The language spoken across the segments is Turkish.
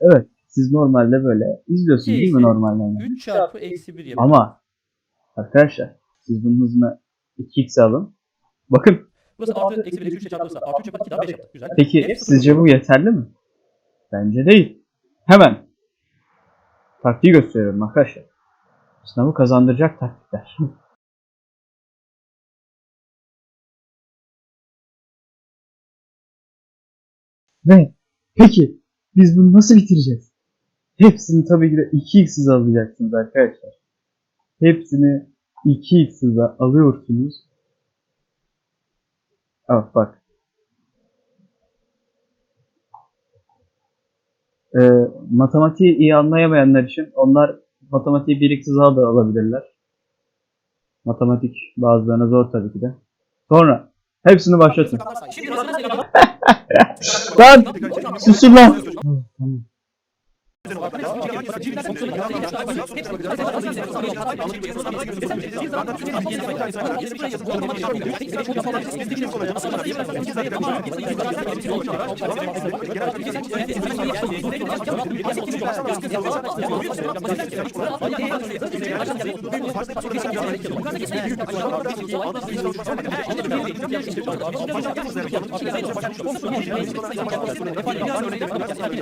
Evet. Siz normalde böyle izliyorsunuz değil mi normalde? 3 çarpı eksi 1 yapıyor. Ama arkadaşlar siz bunun hızını 2x alın. Bakın Burası artı eksi 1 eksi 3 ile çarpılırsa artı 3 yapar 2 daha 5 yapar. Güzel. peki sizce bu yeterli mi? Bence değil. Hemen taktiği gösteriyorum arkadaşlar. Sınavı kazandıracak taktikler. Ve peki biz bunu nasıl bitireceğiz? Hepsini tabii ki de 2x hıza alacaksınız arkadaşlar. Hepsini 2x hıza alıyorsunuz. Al bak. Ee, matematiği iyi anlayamayanlar için onlar matematiği 1x hıza da alabilirler. Matematik bazılarına zor tabii ki de. Sonra hepsini başlatın. Lan! Susun lan! Tamam.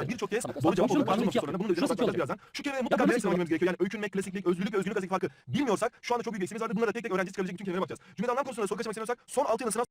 Birçok kez doğru cevap olduğunu karşılamak sorununda bunun Nasıl çalışacağız birazdan? Şu kelimeleri mutlaka bilerek sınava gerekiyor. Yani öykünmek, klasiklik, özgürlük ve özgürlük arasındaki farkı bilmiyorsak şu anda çok büyük eksiğimiz vardır. Bunlara tek tek öğrenci çıkabilecek bütün kelimelere bakacağız. Cümlede anlam konusunda soru kaçmak istemiyorsak son 6 yılın sınav